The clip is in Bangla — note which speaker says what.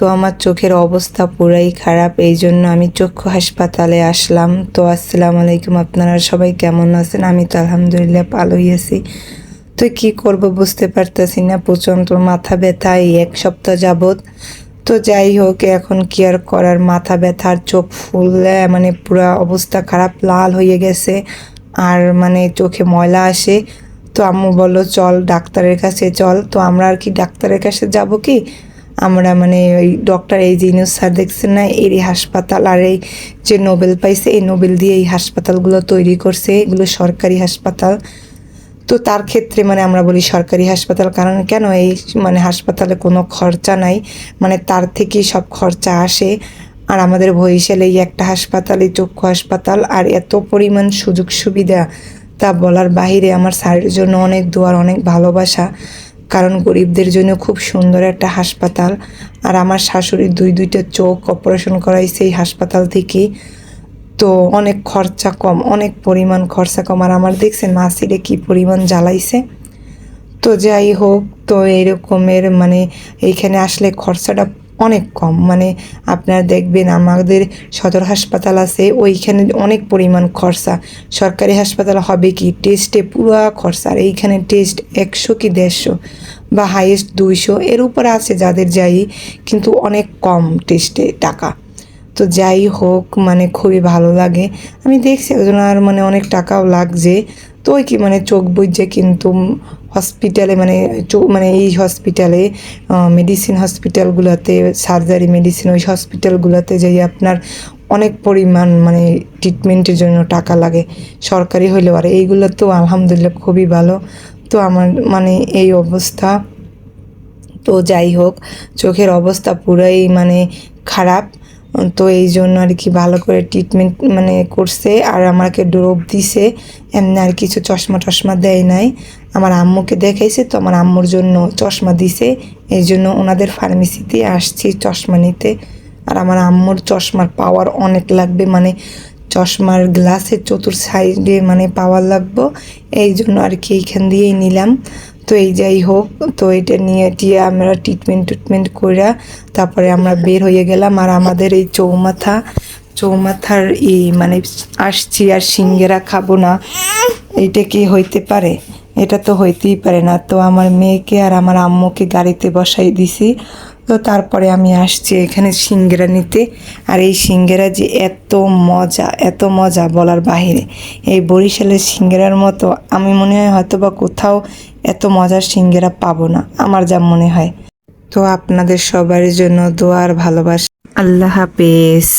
Speaker 1: তো আমার চোখের অবস্থা পুরাই খারাপ, এই জন্য আমি চক্ষু হাসপাতালে আসলাম। তো আসসালামু আলাইকুম, আপনারা সবাই কেমন আছেন? আমি তো আলহামদুলিল্লাহ ভালোই আছি। তো কি করব বুঝতে পারতেছি না, প্রচণ্ড মাথা ব্যথা এই এক সপ্তাহ যাবৎ। তো যাই হোক, এখন কি আর করার, মাথা ব্যথার চোখ ফুললে মানে পুরো অবস্থা খারাপ, লাল হয়ে গেছে। আর মানে চোখে ময়লা আসে। তো আম্মু বলল, চল ডাক্তারের কাছে চল। তো আমরা আর কি ডাক্তারের কাছে যাব কি? আমরা মানে ওই ডক্টর এই জিনিস স্যার দেখছেন না এই হাসপাতাল আর এই যে নোবেল পাইছে, এই নোবেল দিয়ে এই হাসপাতালগুলো তৈরি করছে, এগুলো সরকারি হাসপাতাল। তো তার ক্ষেত্রে মানে আমরা বলি সরকারি হাসপাতাল, কারণ কেন এই মানে হাসপাতালে কোনো খরচা নাই? মানে তার থেকেই সব খরচা আসে। আর আমাদের বরিশালে এই একটা হাসপাতাল, এই চক্ষু হাসপাতাল, আর এত পরিমাণ সুযোগ সুবিধা তা বলার বাহিরে আমার স্যারের জন্য অনেক দোয়ার অনেক ভালোবাসা। কারণ গরিবদের জন্য খুব সুন্দর একটা হাসপাতাল। আর আমার শাশুড়ির দুই দুইটা চোখ অপারেশন করাই সেই হাসপাতাল থেকে তো অনেক খরচা কম, অনেক পরিমাণ খরচা কম। আর আমার দেখছেন মাসিরে কি পরিমাণ জ্বালাইছে। তো যাই হোক, তো এরকমের মানে এইখানে আসলে খরচাটা অনেক কম। মানে আপনারা দেখবেন আমাদের সদর হাসপাতাল আছে, ওইখানে অনেক পরিমাণ খরচা। সরকারি হাসপাতাল হবে কি? টেস্টে পুরো খরচা। আর এইখানে টেস্ট একশো কি দেড়শো বা হাইয়েস্ট দুইশো। এর উপরে আছে যাদের যাই, কিন্তু অনেক কম টেস্টে টাকা। তো যাই হোক মানে খুবই ভালো লাগে। আমি দেখছি একজন আর মানে অনেক টাকাও লাগছে। তো ওই কি মানে চোখ বুঝছে, কিন্তু হসপিটালে মানে মানে এই হসপিটালে মেডিসিন হসপিটালগুলোতে সার্জারি মেডিসিন ওই হসপিটালগুলোতে যাই আপনার অনেক পরিমাণ মানে ট্রিটমেন্টের জন্য টাকা লাগে। সরকারি হইলেও, আর এইগুলো তো আলহামদুলিল্লাহ খুবই ভালো। তো আমার মানে এই অবস্থা। তো যাই হোক, চোখের অবস্থা পুরাই মানে খারাপ। তো এই জন্য আর কি ভালো করে ট্রিটমেন্ট মানে করছে, আর আমাকে ড্রপ দিছে, এমনি আর কিছু চশমা টশমা দেয় নাই। আমার আম্মুকে দেখাইছে তো আমার আম্মুর জন্য চশমা দিছে, এই জন্য ওনাদের ফার্মেসিতে আসছি চশমা নিতে। আর আমার আম্মুর চশমার পাওয়ার অনেক লাগবে মানে চশমার গ্লাসের চতুর সাইডে মানে পাওয়ার লাগবো, এই জন্য আর কি এইখান দিয়েই নিলাম। তো এই যাই হোক, তো এটা নিয়ে টিয়ে আমরা ট্রিটমেন্ট ট্রিটমেন্ট করে তারপরে আমরা বের হয়ে গেলাম। আর আমাদের এই চৌমাথা, চৌমাথার এই মানে আসছি আর সিঙ্গেরা খাব না এটা কি হইতে পারে? এটা তো হইতেই পারে না। তো আমার মেয়েকে আর আমার আম্মুকে গাড়িতে বসাই দিছি। তো তারপরে আমি আসছি এখানে সিঙ্গেরা নিতে। আর এই সিঙ্গেরা যে এত মজা এত মজা বলার বাহিরে। এই বরিশালের সিঙ্গেরার মতো আমি মনে হয় হয়তো বা কোথাও এত মজার সিঙ্গেরা পাবো না, আমার যা মনে হয়। তো আপনাদের সবার জন্য দোয়ার ভালোবাসা। আল্লাহ হাফেজ।